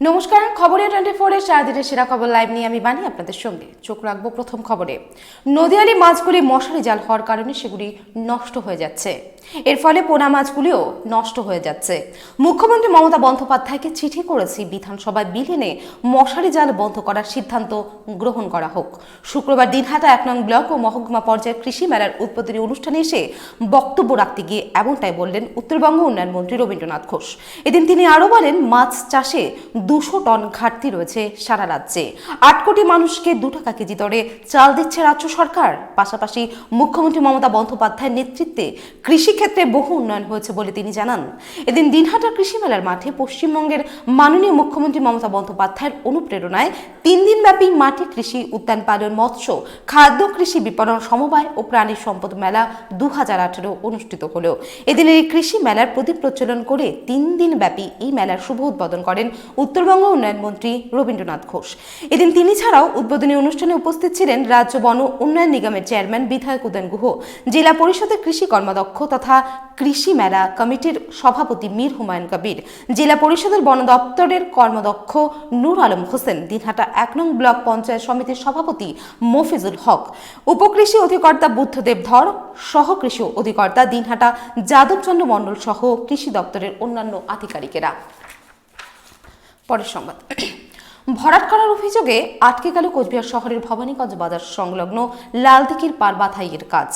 নমস্কার খবরে টোয়েন্টি ফোরের সারাদিনের সেরা খবর লাইভ নিয়ে আমি বানি আপনাদের সঙ্গে। চোখ রাখব প্রথম খবরে। নদিয়ালি মাছগুলি মশারি জাল হওয়ার কারণে সেগুলি নষ্ট হয়ে যাচ্ছে। এর ফলে পোনা মাছগুলিও নষ্ট হয়ে যাচ্ছে। মুখ্যমন্ত্রী মমতা বন্দ্যোপাধ্যায়কে চিঠি করেছি বিধানসভায় বিল এনে মশারি জাল বন্ধ করার সিদ্ধান্ত গ্রহণ করা হোক। শুক্রবার দিনহাটা এক নং ব্লক ও মহকুমা পর্যায়ের কৃষি মেলার উদ্বোধনী অনুষ্ঠানে এসে বক্তব্য রাখতে গিয়ে এমনটাই বললেন উত্তরবঙ্গ উন্নয়ন মন্ত্রী রবীন্দ্রনাথ ঘোষ। এদিন তিনি আরও বলেন, মাছ চাষে দুশো টন ঘাটতি রয়েছে সারা রাজ্যে। আট কোটি মানুষকে দু টাকা কেজি দরে চাল দিচ্ছে রাজ্য সরকার। পাশাপাশি মুখ্যমন্ত্রী মমতা বন্দ্যোপাধ্যায়ের নেতৃত্বে কৃষিক্ষেত্রে বহু উন্নয়ন হয়েছে বলে তিনি জানান। এদিন দিনহাটা কৃষি মেলার মাঠে পশ্চিমবঙ্গের মাননীয় মুখ্যমন্ত্রী মমতা বন্দ্যোপাধ্যায়ের অনুপ্রেরণায় তিন দিনব্যাপী মাটি কৃষি উদ্যান পালন মৎস্য, খাদ্য কৃষি বিপণন সমবায় ও প্রাণী সম্পদ মেলা দু হাজার আঠেরো অনুষ্ঠিত হলো। এদিনের এই কৃষি মেলার প্রদীপ প্রচলন করে তিন দিন ব্যাপী এই মেলার শুভ উদ্বোধন করেন উত্তরবঙ্গ উন্নয়ন মন্ত্রী রবীন্দ্রনাথ ঘোষ। এদিন তিনি ছাড়াও উদ্বোধনী অনুষ্ঠানে উপস্থিত ছিলেন রাজ্য বন উন্নয়ন নিগমের চেয়ারম্যান বিধায়ক উদয়ন গুহ, জেলা পরিষদের কৃষি কর্মাধ্যক্ষ তথা কৃষি মেলা কমিটির সভাপতি মীর হুমায়ুন কবির, জেলা পরিষদের বন দপ্তরের কর্মদক্ষ নূর আলম হোসেন, দিনহাটা এক নং ব্লক পঞ্চায়েত সমিতির সভাপতি মফিজুল হক, উপকৃষি অধিকর্তা বুদ্ধদেব ধর সহ কৃষি অধিকর্তা দিনহাটা যাদবচন্দ্র মণ্ডল সহ কৃষি দপ্তরের অন্যান্য আধিকারিকেরা। পরের সংবাদ। ভরাট করার অভিযোগে আটকে গেল কোচবিহার শহরের ভবানীগঞ্জ বাজার সংলগ্ন লালদিঘির পার বাথাইয়ের কাজ।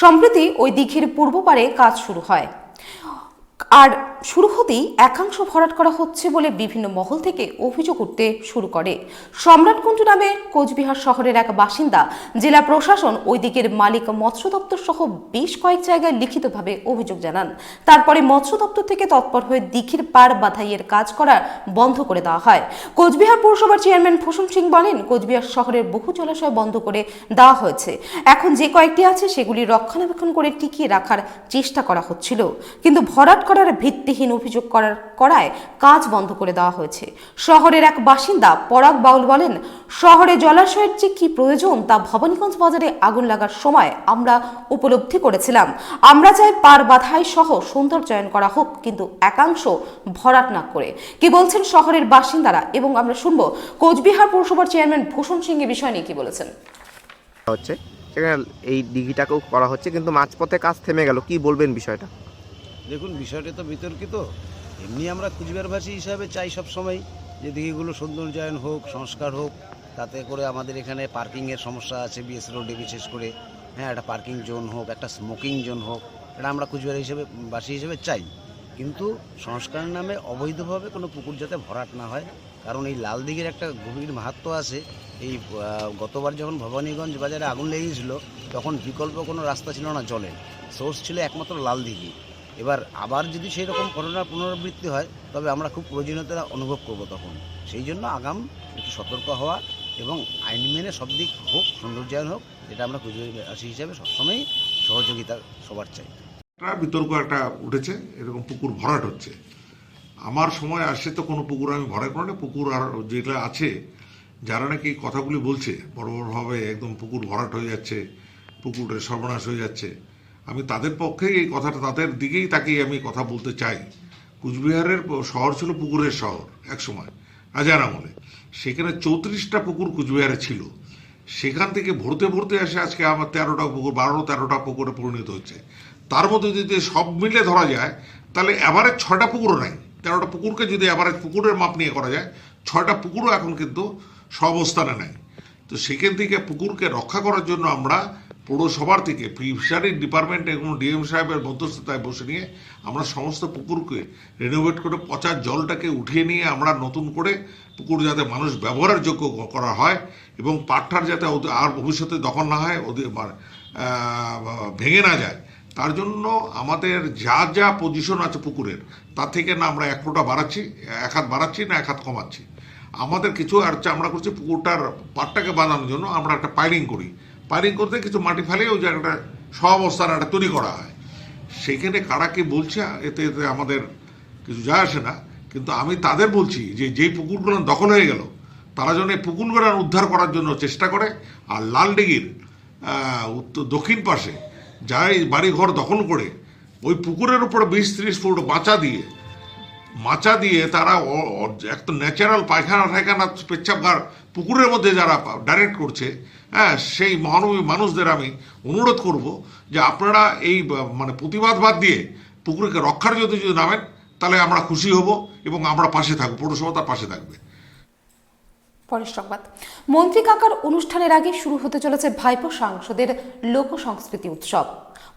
সম্প্রতি ওই দিঘির পূর্ব পারে কাজ শুরু হয়। আর শুরু হতেই একাংশ ভরাট করা হচ্ছে বলে বিভিন্ন মহল থেকে অভিযোগ উঠতে শুরু করে। সম্রাটকুণ্ড নামে কোচবিহার শহরের এক বাসিন্দা, জেলা প্রশাসন ওই দিকের মালিক মৎস্য দপ্তর সহ বেশ কয়েক জায়গায় লিখিতভাবে অভিযোগ জানান। তারপরে মৎস্য দপ্তর থেকে তৎপর হয়ে দিঘির পার বাধাইয়ের কাজ করা বন্ধ করে দেওয়া হয়। কোচবিহার পৌরসভার চেয়ারম্যান ভূষণ সিং বলেন, কোচবিহার শহরের বহু জলাশয় বন্ধ করে দেওয়া হয়েছে। এখন যে কয়েকটি আছে, সেগুলি রক্ষণাবেক্ষণ করে টিকিয়ে রাখার চেষ্টা করা হচ্ছিল। কিন্তু ভরাট করার ভিত্তিহীন অভিযোগ করার, করায় কাজ বন্ধ করে দেওয়া হয়েছে। শহরের এক বাসিন্দা পরাগ বাউল বলেন, শহরে জলাশয়ের যে কি প্রয়োজন তা ভবানীগঞ্জ বাজারে আগুন লাগার সময় আমরা উপলব্ধি করেছিলাম। আমরা চাই পার বাধাই সহ সৌন্দর্যায়ন করা হোক, কিন্তু একাংশ ভরাট না করে। কি বলছেন শহরের বাসিন্দারা? এবং আমরা শুনব কোচবিহার পৌরসভার চেয়ারম্যান ভূষণ সিং এ বিষয় নিয়ে কি বলেছেন। হচ্ছে, সেখানে এই দিঘিটাকেও করা হচ্ছে, কিন্তু মাঝপথে কাজ থেমে গেল। কি বলবেন বিষয়টা? দেখুন, বিষয়টা তো বিতর্কিত। এমনি আমরা কুচবিহারবাসী হিসাবে চাই সব সময় যে দিঘিগুলো সৌন্দর্যায়ন হোক, সংস্কার হোক, তাতে করে আমাদের এখানে পার্কিংয়ের সমস্যা আছে বিএস রোডে বিশেষ করে। হ্যাঁ একটা পার্কিং জোন হোক, একটা স্মোকিং জোন হোক, এটা আমরা কুচবিহার হিসেবে, বাসী হিসেবে চাই। কিন্তু সংস্কারের নামে অবৈধভাবে কোনো পুকুর যাতে ভরাট না হয়, কারণ এই লাল দিঘির একটা গভীর মাহাত্ম আছে। এই গতবার যখন ভবানীগঞ্জ বাজারে আগুন লেগেছিল, তখন বিকল্প কোনো রাস্তা ছিল না জলের। সোর্স ছিল একমাত্র লাল দিঘি। এবার আবার যদি সেই রকম ঘটনার পুনরাবৃত্তি হয়, তবে আমরা খুব প্রয়োজনীয়তা অনুভব করব তখন। সেই জন্য আগাম একটু সতর্ক হওয়া এবং আইন মেনে সব দিক হোক, সৌন্দর্যায়ন হোক, যেটা আমরা কুচবিহারবাসী হিসাবে সবসময়ই সহযোগিতা সবার চাই। একটা বিতর্ক একটা উঠেছে, এরকম পুকুর ভরাট হচ্ছে। আমার সময় আসছে তো কোনো পুকুর আমি ভরাট করি না, পুকুর আর যেটা আছে, যারা নাকি কথাগুলি বলছে, বড় বড়ভাবে একদম পুকুর ভরাট হয়ে যাচ্ছে, পুকুরের সর্বনাশ হয়ে যাচ্ছে। আমি তাদের পক্ষেই এই কথাটা, তাদের দিকেই তাকিয়ে আমি কথা বলতে চাই। কুচবিহারের শহর ছিল পুকুরের শহর এক সময় আজার আমলে সেখানে চৌত্রিশটা পুকুর কুচবিহারে ছিল। সেখান থেকে ভরতে ভরতে আসে আজকে আমার তেরোটা পুকুর বারো তেরোটা পুকুরে পরিণত হচ্ছে। তার মধ্যে যদি সব মিলে ধরা যায়, তাহলে অ্যাভারেজ ছয়টা পুকুরও নাই। তেরোটা পুকুরকে যদি অ্যাভারেজ পুকুরের মাপ নিয়ে করা যায়, ছয়টা পুকুরও এখন কিন্তু সব অবস্থানে নাই। তো সেখান থেকে পুকুরকে রক্ষা করার জন্য আমরা পৌরসভার থেকে ফিশারির ডিপার্টমেন্ট এবং ডিএম সাহেবের মধ্যস্থতায় বসে নিয়ে আমরা সমস্ত পুকুরকে রেনোভেট করে পচা জলটাকে উঠিয়ে নিয়ে আমরা নতুন করে পুকুর যাতে মানুষ ব্যবহারের যোগ্য করা হয় এবং পাটটার যাতে আর ভবিষ্যতে দখল না হয়, ওদের ভেঙে না যায়, তার জন্য আমাদের যা যা পজিশন আছে পুকুরের, তার থেকে না আমরা এক ফোঁটা বাড়াচ্ছি, এক হাত বাড়াচ্ছি না এক হাত কমাচ্ছি। আমাদের কিছু আর আমরা করছি পুকুরটার পাটটাকে বাঁধানোর জন্য আমরা একটা পাইলিং করি। পাইলিং করতে কিছু মাটি ফেলে ওই জায়গাটা সহাবস্থান একটা তৈরি করা হয়। সেখানে কারা কি বলছে, এতে এতে আমাদের কিছু যায় আসে না, কিন্তু আমি তাদের বলছি যে যেই পুকুরগুলো দখল হয়ে গেল, তারা যেন পুকুরগুলো উদ্ধার করার জন্য চেষ্টা করে, আর লালডিগির উত্তর দক্ষিণ পাশে যাই বাড়ি ঘর দখল করে, ওই পুকুরের উপরে বিশ ত্রিশ ফুট বাঁচা দিয়ে মাচা দিয়ে তারা একটা ন্যাচারাল পায়খানা ঠায়খানা পেচ্ছাপঘর পুকুরের মধ্যে যারা ডাইরেক্ট করছে হ্যাঁ সেই মহানবী মানুষদের আমি অনুরোধ করব যে আপনারা এই মানে প্রতিবাদ বাদ দিয়ে পুকুরকে রক্ষার যদি যদি নামেন, তাহলে আমরা খুশি হব এবং আমরা পাশে থাকব, পৌরসভা তার পাশে থাকবে। সংবাদ। মন্ত্রী কাকার অনুষ্ঠানের আগে শুরু হতে চলেছে ভাইপো সাংসদের লোক সংস্কৃতি উৎসব।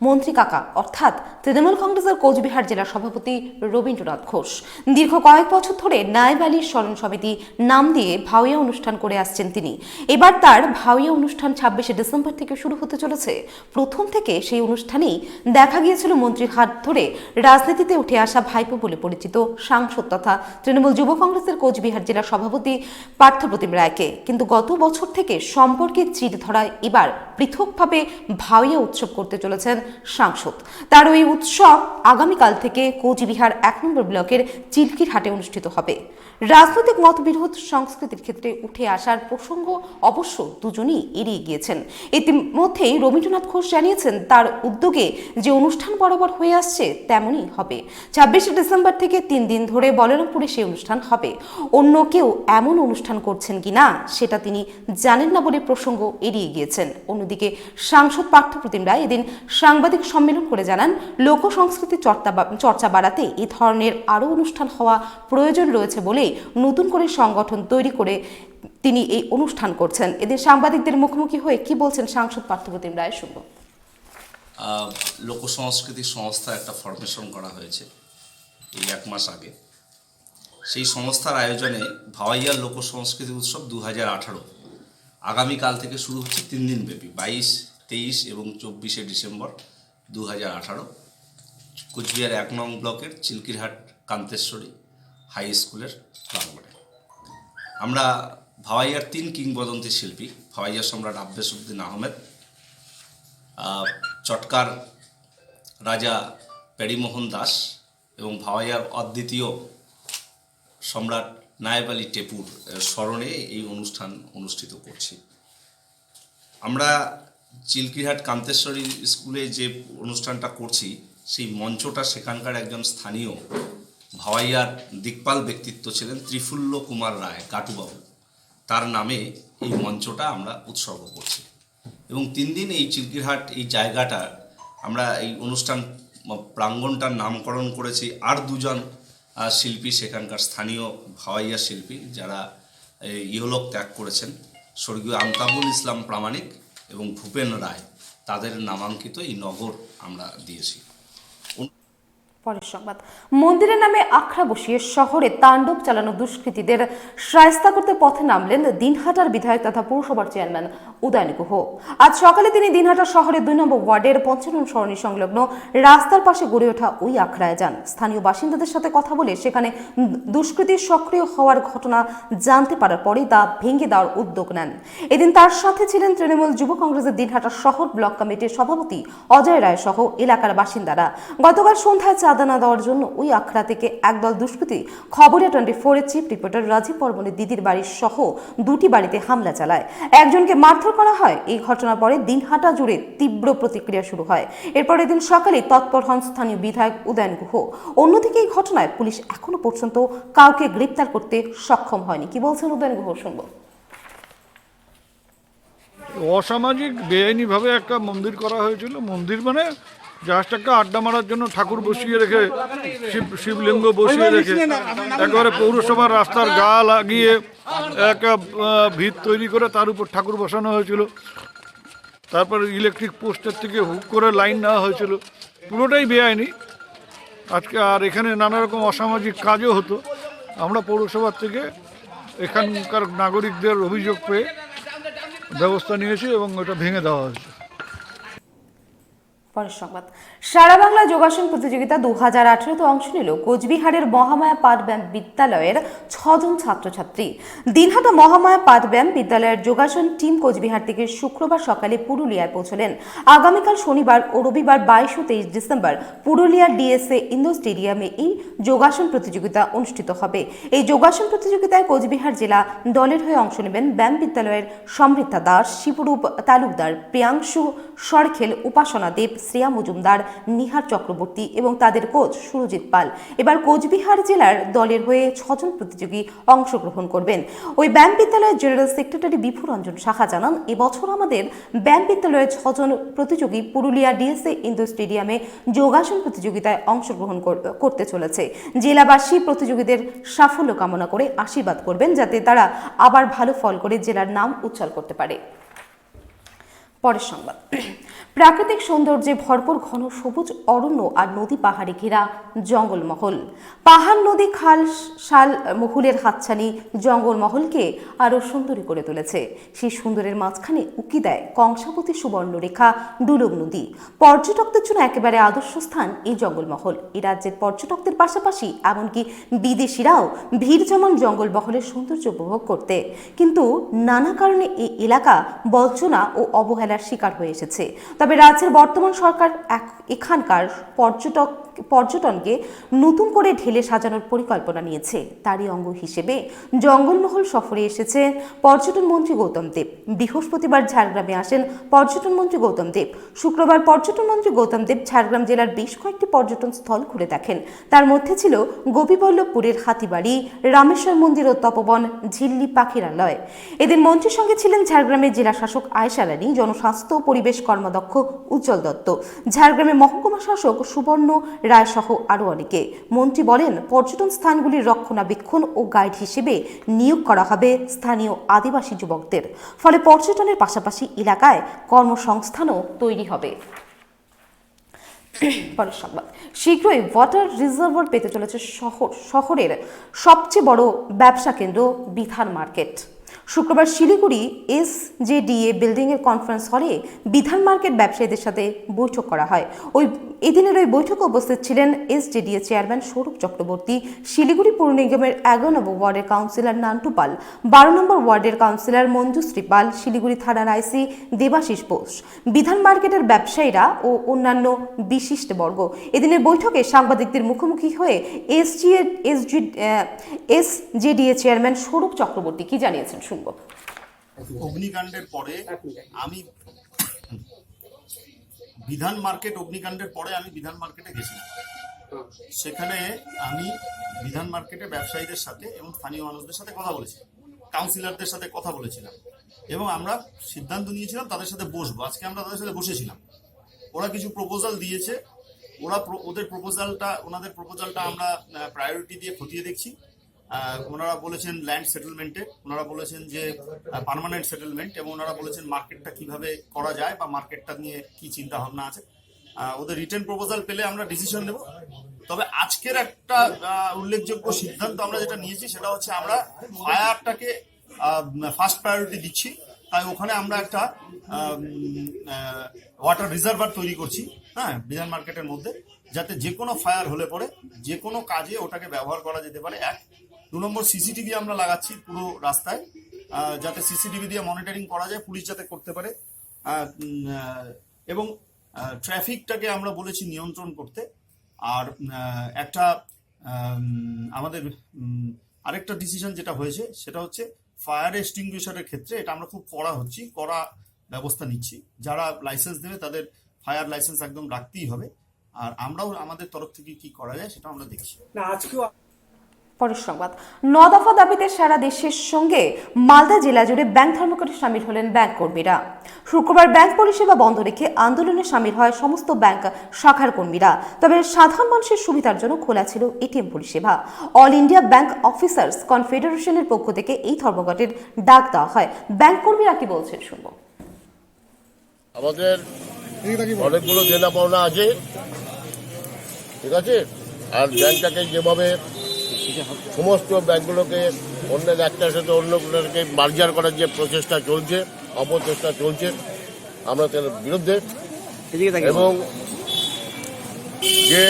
মন্ত্রী কাকা, অর্থাৎ তৃণমূল কংগ্রেসের কোচবিহার জেলা সভাপতি রবীন্দ্রনাথ ঘোষ। দীর্ঘ কয়েক বছর ধরে নায়েব স্মরণ সমিতি নাম দিয়ে ভাওয়া অনুষ্ঠান করে আসছেন তিনি। এবার তার ভাওয়া অনুষ্ঠান ছাব্বিশে ডিসেম্বর থেকে শুরু হতে চলেছে। প্রথম থেকে সেই অনুষ্ঠানেই দেখা গিয়েছিল মন্ত্রীর হাত ধরে রাজনীতিতে উঠে আসা ভাইপো বলে পরিচিত সাংসদ তথা তৃণমূল যুব কংগ্রেসের কোচবিহার জেলা সভাপতি পার্থপ্রতিম রায়কে। কিন্তু গত বছর থেকে সম্পর্কে চির ধরায় এবার পৃথকভাবে ভাইয়া উৎসব করতে চলেছেন সাংসদ। তার ওই উৎসব আগামীকাল থেকে কোচবিহার এক নম্বর ব্লকের চিলকির হাটে অনুষ্ঠিত হবে। রাজনৈতিক মতবিরোধ সংস্কৃতির ক্ষেত্রে উঠে আসার প্রসঙ্গ অবশ্য দুজনই এড়িয়ে গিয়েছেন। ইতিমধ্যেই রবীন্দ্রনাথ ঘোষ জানিয়েছেন, তার উদ্যোগে যে অনুষ্ঠান বরাবর হয়ে আসছে, তেমনই হবে। ছাব্বিশে ডিসেম্বর থেকে তিন দিন ধরে বলরামপুরে সেই অনুষ্ঠান হবে। অন্য কেউ এমন অনুষ্ঠান করছেন কিনা, সেটা তিনি জানেন না বলে প্রসঙ্গ এড়িয়ে গিয়েছেন। অন্যদিকে সাংসদ পার্থপ্রতিম রায় এদিন সাংবাদিক সম্মেলন করে জানান লোক সংস্কৃতি চর্চা বাড়াতে এ ধরনের আরও অনুষ্ঠান হওয়া প্রয়োজন রয়েছে বলেই নতুন করে সংগঠন তৈরি করে তিনি এই অনুষ্ঠান করছেন। এদের সাংবাদিকদের মুখোমুখি হয়ে কি বলছেন সাংসদ পার্থপ্রতিম রায় শুনব। আহ, লোক সংস্কৃতি সংস্থা একটা ফরমেশন করা হয়েছে এই এক মাস আগে। সেই সংস্থার আয়োজনে ভাওয়াইয়া লোক সংস্কৃতি উৎসব দু হাজার আঠারো আগামীকাল থেকে শুরু হচ্ছে তিন দিন ব্যাপী বাইশ তেইশ এবং চব্বিশে ডিসেম্বর দু হাজার আঠারো। কুচবিহার এক নং ব্লকের চিলকিরহাট কান্তেশ্বরী হাই স্কুলের প্রাঙ্গণে। আমরা ভাওয়াইয়ার তিন কিংবদন্তি শিল্পী, ভাওয়াইয়া সম্রাট আব্বাস উদ্দিন আহমেদ চটকার রাজা প্যারিমোহন দাস এবং ভাওয়াইয়ার অদ্বিতীয় সম্রাট নায়েব আলী টেপুর স্মরণে এই অনুষ্ঠান অনুষ্ঠিত করছি। আমরা চিলকিরহাট কান্তেশ্বরী স্কুলে যে অনুষ্ঠানটা করছি, সেই মঞ্চটা সেখানকার একজন স্থানীয় ভাওয়াইয়ার দিকপাল ব্যক্তিত্ব ছিলেন ত্রিফুল্ল কুমার রায়, কাটুবাবু। তার নামে এই মঞ্চটা আমরা উৎসর্গ করছি। এবং তিন দিন এই চিলকিরহাট এই জায়গাটা আমরা এই অনুষ্ঠান প্রাঙ্গণটার নামকরণ করেছি। আর দুজন শিল্পী সেখানকার স্থানীয় ভাওয়াইয়া শিল্পী যারা ইহলোক ত্যাগ করেছেন। স্বর্গীয় আমতাবুল ইসলাম প্রামাণিক এবং ভূপেন রায়, তাদের নামাঙ্কিত এই নগর আমরা দিয়েছি। পরের সংবাদ। মন্দিরের নামে আখড়া বসিয়ে শহরে তাণ্ডব চালানো দুষ্কৃতীদের সায়স্তা করতে পথে নামলেন দিনহাটার বিধায়ক তথা পৌরসভার চেয়ারম্যান উদয়ন গুহ। আজ সকালে তিনি দিনহাটা শহরের দুই নম্বর ওয়ার্ডের পঞ্চানন সরণি সংলগ্ন রাস্তার পাশে গড়ে ওঠা ওই আখড়ায় যান। স্থানীয় বাসিন্দাদের সাথে কথা বলে সেখানে দুষ্কৃতীর সক্রিয় হওয়ার ঘটনা জানতে পারার পরেই তা ভেঙে দেওয়ার উদ্যোগ নেন। এদিন তার সাথে ছিলেন তৃণমূল যুব কংগ্রেসের দিনহাটা শহর ব্লক কমিটির সভাপতি অজয় রায় সহ এলাকার বাসিন্দারা। গতকাল সন্ধ্যায় চাঁদা না দেওয়ার জন্য ওই আখড়া থেকে একদল দুষ্কৃতী খবরে টোয়েন্টি ফোরের চিফ রিপোর্টার রাজীব বর্মনের দিদির বাড়ির সহ দুটি বাড়িতে হামলা চালায়। একজনকে মারধর করা হয়। এই ঘটনার পরে দিনহাটা জুড়ে তীব্র প্রতিক্রিয়া শুরু হয়। এরপর এদিন সকালে তৎপর হন স্থানীয় বিধায়ক উদয়ন গুহ। অন্যদিকে এই ঘটনায় পুলিশ এখনও পর্যন্ত কাউকে গ্রেপ্তার করতে সক্ষম হয়নি। কি বলছেন উদয়ন গুহ, শুনব। অসামাজিক বেআইনিভাবে একটা মন্দির করা হয়েছিল। মন্দির মানে জাস্ট একটা আড্ডা মারার জন্য ঠাকুর বসিয়ে রেখে শিব শিবলিঙ্গ বসিয়ে রেখে একেবারে পৌরসভার রাস্তার গা লাগিয়ে একটা ভিত তৈরি করে তার উপর ঠাকুর বসানো হয়েছিল। তারপর ইলেকট্রিক পোস্টের থেকে হুক করে লাইন নেওয়া হয়েছিল। পুরোটাই বেআইনি। আজকে আর এখানে নানা রকম অসামাজিক কাজও হতো। আমরা পৌরসভার থেকে এখানকার নাগরিকদের অভিযোগ পেয়ে ব্যবস্থা নিয়েছি এবং ওটা ভেঙে দেওয়া হয়েছে। পরের সংবাদ। সারা বাংলা যোগাসন প্রতিযোগিতা দু হাজার আঠেরোতে অংশ নিল কোচবিহারের মহামায়া পাঠব্যায়াম বিদ্যালয়ের ছজন ছাত্রছাত্রী। দিনহাটা মহামায়া পাঠব্যায়াম বিদ্যালয়ের যোগাসন টিম কোচবিহার থেকে শুক্রবার সকালে পুরুলিয়ায় পৌঁছলেন। আগামীকাল শনিবার ও রবিবার বাইশ ও তেইশ ডিসেম্বর পুরুলিয়ার ডিএসএ ইন্দোর স্টেডিয়ামে এই যোগাসন প্রতিযোগিতা অনুষ্ঠিত হবে। এই যোগাসন প্রতিযোগিতায় কোচবিহার জেলা দলের হয়ে অংশ নেবেন ব্যায়াম বিদ্যালয়ের সমৃদ্ধা দাস, শিবরূপ তালুকদার, প্রিয়াংশু সরখেল, উপাসনা দেব শ্রেয়া মজুমদার, নিহার চক্রবর্তী এবং তাদের কোচ সুরজিৎ পাল। এবার কোচবিহার জেলার দলের হয়ে ছজন প্রতিযোগী অংশগ্রহণ করবেন। ওই ব্যায়াম বিদ্যালয়ের জেনারেল সেক্রেটারি বিভু রঞ্জন সাহা জানান, এবছর আমাদের ব্যায়াম বিদ্যালয়ের ছজন প্রতিযোগী পুরুলিয়া ডিএসএ ইন্দোর স্টেডিয়ামে যোগাসন প্রতিযোগিতায় অংশগ্রহণ কর- করতে চলেছে। জেলাবাসী প্রতিযোগীদের সাফল্য কামনা করে আশীর্বাদ করবেন যাতে তারা আবার ভালো ফল করে জেলার নাম উজ্জ্বল করতে পারে। পরের সংবাদ। প্রাকৃতিক সৌন্দর্যে ভরপুর ঘন সবুজ অরণ্য আর নদী পাহাড়ে ঘেরা জঙ্গলমহল। পাহাড়, নদী, খাল, শাল, মহুলের হাতছানি জঙ্গলমহলকে আরও সুন্দরী করে তুলেছে। সেই সুন্দরের মাঝখানে উকি দেয় কংসাবতী সুবর্ণরেখা ডুলুক নদী। পর্যটকদের জন্য একেবারে আদর্শ স্থান এই জঙ্গলমহল। এই রাজ্যের পর্যটকদের পাশাপাশি এমনকি বিদেশিরাও ভিড় জমান জঙ্গলমহলের সৌন্দর্য উপভোগ করতে। কিন্তু নানা কারণে এই এলাকা বঞ্চনা ও অবহেলার শিকার হয়ে এসেছে। তবে রাজ্যের বর্তমান সরকার এখানকার পর্যটক পর্যটনকে নতুন করে ঢেলে সাজানোর পরিকল্পনা নিয়েছে। তারই অঙ্গ হিসেবে জঙ্গলমহল সফরে এসেছে পর্যটন মন্ত্রী গৌতম দেব। বৃহস্পতিবার ঝাড়গ্রামে আসেন পর্যটন মন্ত্রী গৌতম দেব। শুক্রবার পর্যটন মন্ত্রী গৌতম দেব ঝাড়গ্রাম জেলার বেশ কয়েকটি পর্যটন স্থল ঘুরে দেখেন। তার মধ্যে ছিল গোপীবল্লভপুরের হাতিবাড়ি, রামেশ্বর মন্দির ও তপবন, ঝিল্লি পাখিরালয়। এদের মন্ত্রীর সঙ্গে ছিলেন ঝাড়গ্রামের জেলা শাসক আয়সা রানী, জনস্বাস্থ্য পরিবেশ কর্মদক্ষ উজ্জ্বল দত্ত। ঝাড়গ্রামের মহকুমা শাসক সুবর্ণ রায় সহ আরও অনেকে। মন্ত্রী বলেন, পর্যটন স্থানগুলির রক্ষণাবেক্ষণ ও গাইড হিসেবে নিয়োগ করা হবে স্থানীয় আদিবাসী যুবকদের। ফলে পর্যটনের পাশাপাশি এলাকায় কর্মসংস্থানও তৈরি হবে। সংবাদ। শীঘ্রই ওয়াটার রিজার্ভার পেতে চলেছে শহর। শহরের সবচেয়ে বড় ব্যবসা কেন্দ্র বিধান মার্কেট। শুক্রবার শিলিগুড়ি এস জে বিল্ডিংয়ের কনফারেন্স হলে বিধান মার্কেট ব্যবসায়ীদের সাথে বৈঠক করা হয়। ওই এদিনের ওই বৈঠকে উপস্থিত ছিলেন S JDA chairman Sourav Chakraborty, Siliguri পৌর নিগমের এগারো নম্বর ওয়ার্ডের কাউন্সিলর নান্টু পাল, বারো নম্বর ওয়ার্ডের কাউন্সিলর মঞ্জুশ্রী পাল, শিলিগুড়ি থানার আইসি দেবাশিস বোস। বিধান মার্কেটের ব্যবসায়ীরা ও অন্যান্য বিশিষ্ট বর্গ। এদিনের বৈঠকে সাংবাদিকদের মুখোমুখি হয়ে SG SG S JDA chairman Sourav Chakraborty কি জানিয়েছেন শুনব। অগ্নিকাণ্ডের পরে আমি বিধান মার্কেট, অগ্নিকাণ্ডের পরে আমি বিধান মার্কেটে গেছিলাম। সেখানে আমি বিধান মার্কেটে ব্যবসায়ীদের সাথে এবং স্থানীয় মানুষদের সাথে কথা বলেছি কাউন্সিলরদের সাথে কথা বলেছিলাম এবং আমরা সিদ্ধান্ত নিয়েছিলাম তাদের সাথে বসবো। আজকে আমরা তাদের সাথে বসেছিলাম। ওরা কিছু প্রপোজাল দিয়েছে। ওরা ওদের প্রপোজালটা ওনাদের প্রপোজালটা আমরা প্রায়োরিটি দিয়ে খতিয়ে দেখছি। ওনারা বলেছেন ল্যান্ড সেটেলমেন্টে ওনারা বলেছেন যে পার্মানেন্ট সেটেলমেন্ট এবং ওনারা বলেছেন মার্কেটটা কীভাবে করা যায় বা মার্কেটটা নিয়ে কি চিন্তা ভাবনা আছে ওদের রিটার্ন প্রপোজাল পেলে আমরা ডিসিশন নেব। তবে আজকের একটা উল্লেখযোগ্য সিদ্ধান্ত আমরা যেটা নিয়েছি, সেটা হচ্ছে আমরা ফায়ারটাকে ফার্স্ট প্রায়োরিটি দিচ্ছি। তাই ওখানে আমরা একটা ওয়াটার রিজার্ভার তৈরি করছি হ্যাঁ বিধান মার্কেটের মধ্যে, যাতে যে কোনো ফায়ার হলে পরে যে কোনো কাজে ওটাকে ব্যবহার করা যেতে পারে, এক। দু নম্বর সিসিটিভি আমরা লাগাচ্ছি পুরো রাস্তায় যাতে সিসিটিভি দিয়ে মনিটরিং করা যায়, পুলিশ যাতে করতে পারে। এবং ট্রাফিকটাকে আমরা বলেছি নিয়ন্ত্রণ করতে। আর একটা আমাদের আরেকটা ডিসিশন যেটা হয়েছে, সেটা হচ্ছে ফায়ার এক্সটিংগুইশারের ক্ষেত্রে এটা আমরা খুব কড়া হচ্ছি, কড়া ব্যবস্থা নিচ্ছি। যারা লাইসেন্স দেবে, তাদের ফায়ার লাইসেন্স একদম রাখতেই হবে। আর আমরাও আমাদের তরফ থেকে কি করা যায় সেটা আমরা দেখছি। পরের সংবাদ। ন দফা দাবিতে সারা দেশের সঙ্গে মালদা জেলা জুড়ে ব্যাংক ধর্মঘটে সামিল হলেন ব্যাংক কর্মীরা। শুক্রবার ব্যাংক পরিষেবা বন্ধ রেখে আন্দোলনে সামিল হয় সমস্ত ব্যাংক শাখার কর্মীরা। তবে সাধারণ মানুষের সুবিধার জন্য খোলা ছিল এটিএম পরিষেবা। অল ইন্ডিয়া ব্যাংক অফিসার্স কনফেডারেশনের পক্ষ থেকে এই ধর্মঘটের ডাক দেওয়া হয়। ব্যাংক কর্মীরা কি বলছেন শুনব। আমাদের অনেকগুলো দেনা পাওনা আছে। ঠিক আছে? আর ব্যাংকটাকে যেভাবে সমস্ত ব্যাংকগুলোকে অন্যের একটার সাথে অন্যগুলোকে মার্জার করার যে প্রচেষ্টা চলছে অপচেষ্টা চলছে আমরা তার বিরুদ্ধে। এবং যে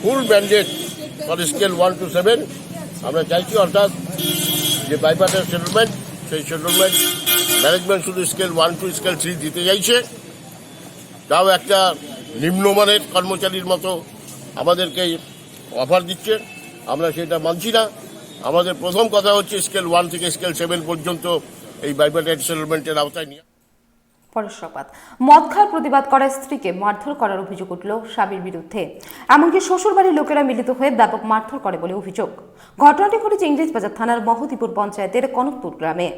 full banded for scale one two seven আমরা চাইছি অর্থাৎ যে বাইপাসের সেটেলমেন্ট সেই সেটেলমেন্ট ম্যানেজমেন্ট শুধু scale one two scale three দিতে চাইছে। তাও একটা নিম্নমানের কর্মচারীর মতো আমাদেরকে অফার দিচ্ছে। আমরা সেটা মানছি না। আমাদের প্রথম কথা হচ্ছে স্কেল ওয়ান থেকে স্কেল সেভেন পর্যন্ত এই বাইবেল সেটেলমেন্টের আওতায় নিয়ে। পরের মদ খাওয়ার প্রতিবাদ করা স্ত্রীকে মারধর করার অভিযোগ উঠল স্বামীর বিরুদ্ধে। এমনকি শ্বশুরবাড়ির লোকেরা মিলিত হয়ে ব্যাপক মারধর করে বলে অভিযোগ। ঘটনাটি ঘটেছে ইংরেজবাজার থানার মহতিপুর পঞ্চায়েতের কনকপুর গ্রামে।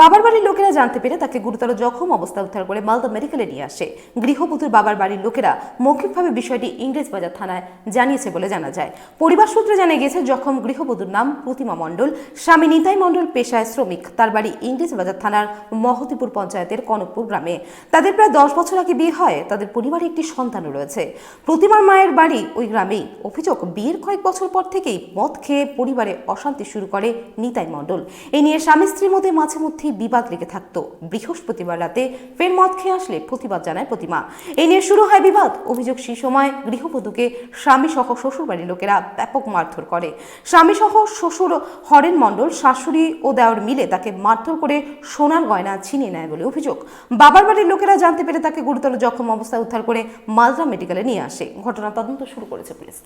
বাবার বাড়ির লোকেরা জানতে পেরে তাকে গুরুতর জখম অবস্থা উদ্ধার করে মালদা মেডিকেলে নিয়ে আসে। গৃহবধূর বাবার বাড়ির লোকেরা মৌখিকভাবে বিষয়টি ইংরেজবাজার থানায় জানিয়েছে বলে জানা যায়। পরিবার সূত্রে জানা গিয়েছে, জখম গৃহবধূর নাম প্রতিমা মণ্ডল। স্বামী নিতাই মণ্ডল পেশায় শ্রমিক। তার বাড়ি ইংরেজবাজার থানার মহতিপুর পঞ্চায়েতের কনকপুর গ্রামে। তাদের প্রায় দশ বছর আগে বিয়ে হয়, তাদের পরিবারে একটি সন্তানও রয়েছে। প্রতিমার মায়ের বাড়ি ওই গ্রামেই। অভিযোগ, বিয়ের কয়েক বছর পর থেকেই মদ খেয়ে পরিবারে অশান্তি শুরু করে নিতাই মণ্ডল। এ নিয়ে স্বামী স্ত্রীর মধ্যে মাঝে মধ্যেই বিবাদ লেগে থাকতো। বৃহস্পতিবার রাতে ফের মদ খেয়ে আসলে প্রতিবাদ জানায় প্রতিমা। এ নিয়ে শুরু হয় বিবাদ। অভিযোগ, সেই সময় গৃহবধূকে স্বামী সহ শ্বশুর বাড়ির লোকেরা ব্যাপক মারধর করে। স্বামী সহ শ্বশুর হরেন মণ্ডল, শাশুড়ি ও দেওয়ার মিলে তাকে মারধর করে সোনার গয়না ছিনিয়ে নেয় বলে অভিযোগ। বাবার বাড়ির লোকেরা জানতে পেরে তাকে গুরুতর জখম অবস্থায় উদ্ধার করে মালদা মেডিকেলে নিয়ে আসে। ঘটনা তদন্ত শুরু করেছে পুলিশ।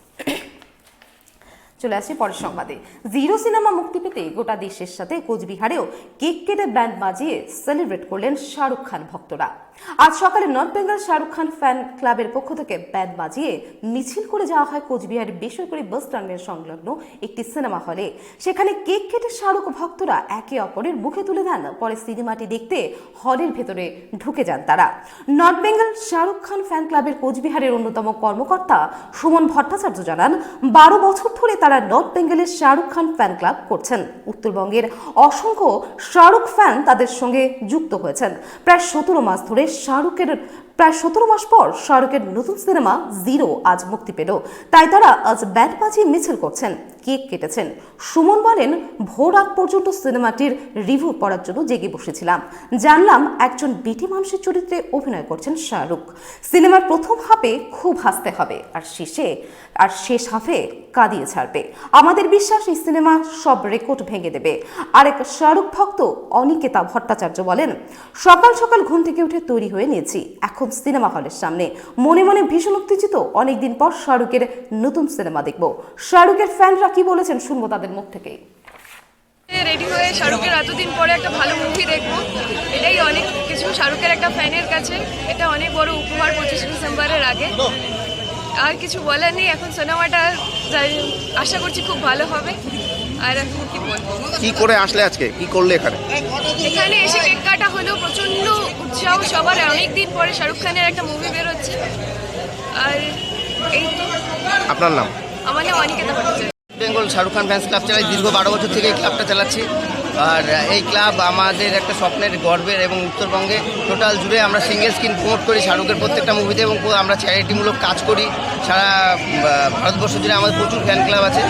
চলে আসি পরের সংবাদে। জিরো সিনেমা মুক্তি পেতে গোটা দেশের সাথে কোচবিহারেও কেক কেটে ব্যান্ড বাজিয়ে সেলিব্রেট করলেন শাহরুখ খান ভক্তরা। আজ সকালে নর্থ বেঙ্গল শাহরুখ খান ফ্যান ক্লাবের পক্ষ থেকে ব্যান্ড বাজিয়ে মিছিল করে যাওয়া হয় কোচবিহার বেসরকারি বাস স্ট্যান্ডের সংলগ্ন একটি সিনেমা হলে। সেখানে কেক কেটে শাহরুখ ভক্তরা একে অপরের মুখে তুলে দেন, পরে সিনেমাটি দেখতে হলের ভেতরে ঢুকে যান তারা। নর্থ বেঙ্গল শাহরুখ খান ফ্যান ক্লাবের কোচবিহারের অন্যতম কর্মকর্তা সুমন ভট্টাচার্য জানান, বারো বছর ধরে তারা নর্থ বেঙ্গলের শাহরুখ খান ফ্যান ক্লাব করছেন। উত্তরবঙ্গের অসংখ্য শাহরুখ ফ্যান তাদের সঙ্গে যুক্ত হয়েছেন। প্রায় সতেরো মাস ধরে শাহরুখের প্রায় সতেরো মাস পর শাহরুখের নতুন সিনেমা জিরো আজ মুক্তি পেল। তাই তারা আজ ব্যাট বাজিয়ে মিছিল করছেন। কেক কেটেছেন। সুমন বলেন, ভোর রাত পর্যন্ত সিনেমাটির রিভিউ পড়ার জন্য জেগে বসেছিলাম। জানলাম একজন বেটি মানুষের চরিত্রে অভিনয় করছেন শাহরুখ। সিনেমার প্রথম হাফে খুব হাসতে হবে, আর শেষে, আর শেষ হাফে কাঁদিয়ে ছাড়বে। আমাদের বিশ্বাস, এই সিনেমা সব রেকর্ড ভেঙে দেবে। আরেক শাহরুখ ভক্ত অনিকেতা ভট্টাচার্য বলেন, সকাল সকাল ঘুম থেকে উঠে তৈরি হয়ে নিয়েছি, এখন সিনেমা হলের সামনে। মনে মনে ভীষণ উত্তেজিত, অনেকদিন পর শাহরুখের নতুন সিনেমা দেখব। শাহরুখের ফ্যানরা কি বলেছেন শুনব তাদের মুখ থেকেই। রেডি হয়ে শাহরুখের এতদিন পরে একটা ভালো মুভি দেখব। এটাই অনেক কিছু। শাহরুখের একটা ফ্যানের কাছে এটা অনেক বড় উপহার পঁচিশে ডিসেম্বরের আগে। আর কিছু বলার নেই এখন সিনেমাটা যাই- আশা করছি খুব ভালো হবে। আর এখন কি বলব? কি করে আসলে আজকে? কি করলে এখানে? এখানে এসে কেক কাটা হলো প্রচণ্ড উৎসাহ সবার। অনেক দিন পরে শাহরুখ খানের একটা মুভি বেরোচ্ছে। আর এই তো। আপনার নাম? আমার নাম অনিকেতা ভট্টাচার্য। বেঙ্গল শাহরুখ খান ফ্যান্স ক্লাব চালাই। দীর্ঘ বারো বছর থেকে এই ক্লাবটা চালাচ্ছি। আর এই ক্লাব আমাদের একটা স্বপ্নের, গর্বের এবং উত্তরবঙ্গে টোটাল জুড়ে আমরা সিঙ্গেল স্ক্রিন প্রমোট করি শাহরুখের প্রত্যেকটা মুভিতে এবং আমরা চ্যারিটিমূলক কাজ করি। সারা ভারতবর্ষ জুড়ে আমাদের প্রচুর ফ্যান ক্লাব আছে।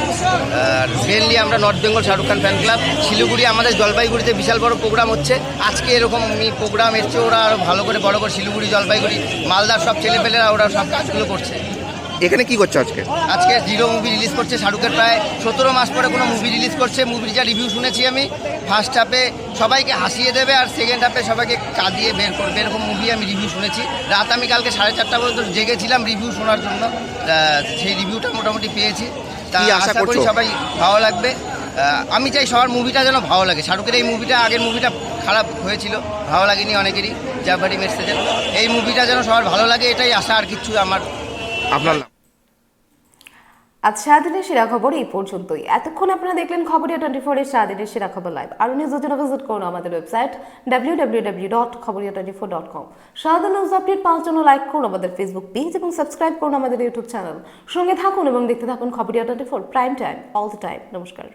আর মেনলি আমরা north Bengal Shahrukh Khan fan club Siliguri আমাদের জলপাইগুড়িতে বিশাল বড় প্রোগ্রাম হচ্ছে। আজকে এরকম প্রোগ্রাম এসছে, ওরা আরও ভালো করে, বড় করে শিলিগুড়ি, জলপাইগুড়ি, মালদার সব ছেলেপেলেরা ওরা সব কাজগুলো করছে। এখানে কি করছ আজকে? আজকে জিরো মুভি রিলিজ করছে শাহরুখের প্রায় সতেরো মাস পরে কোনো মুভি রিলিজ করছে। মুভির যা রিভিউ শুনেছি আমি ফার্স্ট হাফে সবাইকে হাসিয়ে দেবে আর সেকেন্ড হাফে সবাইকে কাঁদিয়ে বের করবে। এরকম মুভি আমি রিভিউ শুনেছি। রাত আমি কালকে সাড়ে চারটা পর্যন্ত জেগেছিলাম রিভিউ শোনার জন্য। সেই রিভিউটা মোটামুটি পেয়েছি। তা আশা করি সবাই ভালো লাগবে। আমি চাই সবার মুভিটা যেন ভালো লাগে। শাহরুখের এই মুভিটা আগের মুভিটা খারাপ হয়েছিল। ভালো লাগেনি অনেকেরই। জাফারি মেসেজের এই মুভিটা যেন সবার ভালো লাগে এটাই আশা। আর কিছু আমার আপনার নাম? আজ সেরা খবর এই পর্যন্তই। এতক্ষণ আপনারা দেখলেন খবরিয়া টোয়েন্টি ফোরের সারাদিনের সেরা খবর লাইভ। আরও নিউজ জন্য ভিজিট করুন আমাদের website W W W dot Khabariya twenty four dot com সারাদিন নিউজ আপডেট পাওয়ার জন্য লাইক করুন আমাদের ফেসবুক পেজ এবং সাবস্ক্রাইব করুন আমাদের ইউটিউব চ্যানেল সঙ্গে থাকুন এবং দেখতে থাকুন Khabariya twenty four prime time all the time নমস্কার।